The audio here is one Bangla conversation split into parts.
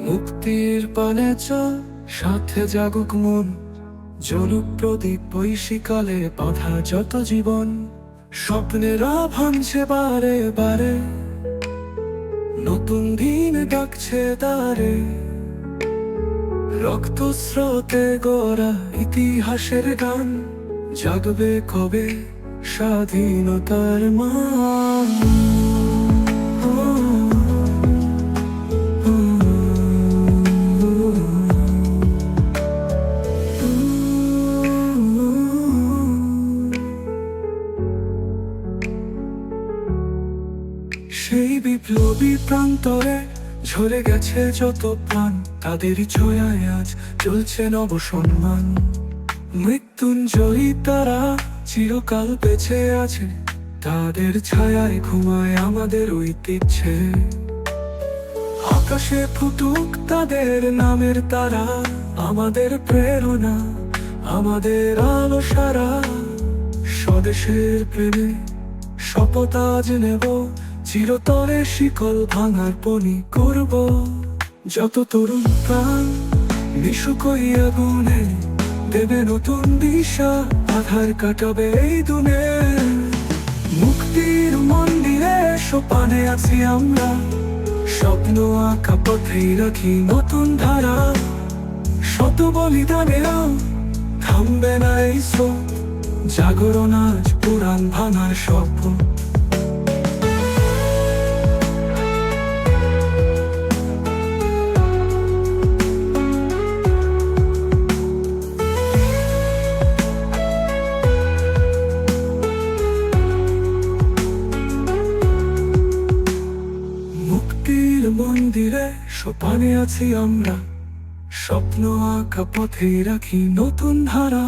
মুক্তির পানে সাথে জাগুক মন। জলুক প্রদীপ বৈশিকালে, বাধা যত জীবন। স্বপ্নেরা ভাঙছে বারে বারে। নতুন দিন ডাকছে তারে। রক্ত স্রোতে গড়া ইতিহাসের গান। জাগবে কবে স্বাধীনতার মান। বিপ্লবী প্রান্তরে ঝরে গেছে যত প্রাণ তাদেরই ছোঁয়ায় আজ চলছে নব সম্মান মৃত্যুঞ্জয়ী তারা চিরকাল বেঁচে আছে, তাদের ছায়ায় ঘুমায় আমাদের ঐতিহ্যে। আকাশে ফুটুক তাদের নামের তারা, আমাদের প্রেরণা, আমাদের আলো সারা। স্বদেশের প্রেমে শপথ আজ নেব চিরতরে শিকল ভাঙার পনি করব। যত তরুণ প্রাণ নিশুকই আগুনে দেবে নতুন দিশা, আধার কাটাবে এই দুনে। মুক্তির মন্দিরে সোপানে আছি আমরা, স্বপ্ন আঁকা পথেই রাখি নতুন ধারা। শত বলিদানেও থামবে না এই স্রোত, জাগরণ আজ পুরাণ ভাঙার স্বপ্ন। মন্দিরে সোপানে আছি আমরা। স্বপ্ন আঁকা পথে রাখি নতুন ধারা।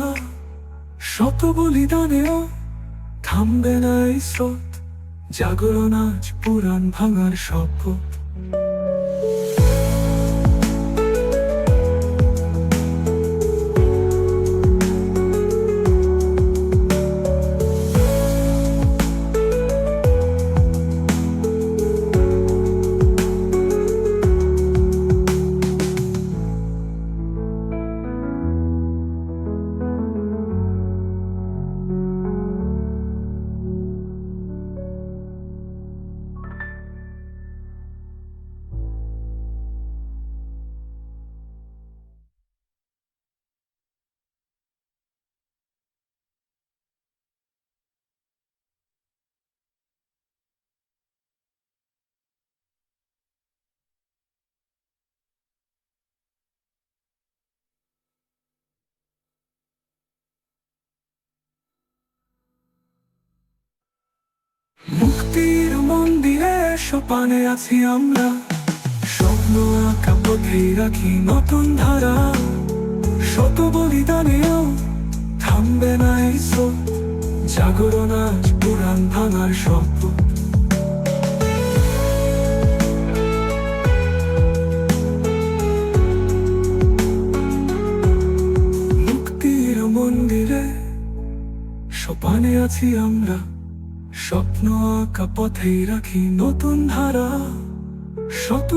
শত বলিদানেও থামবে না এই স্রোত। জাগরণ আজ পুরাণ ভাঙার স্বপ্ন সোপানে আছি আমরা। স্বপ্ন আঁকা পথেই রাখি নতুন ধারা। শত বলিদানেও থামবে না এই স্রোত। জাগরণ আজ পুরাণ ভাঙার স্বপ্ন। মন্দিরে সোপানে আছি আমরা। স্বপ্ন আঁকা পথেই রাখি নতুন ধারা শত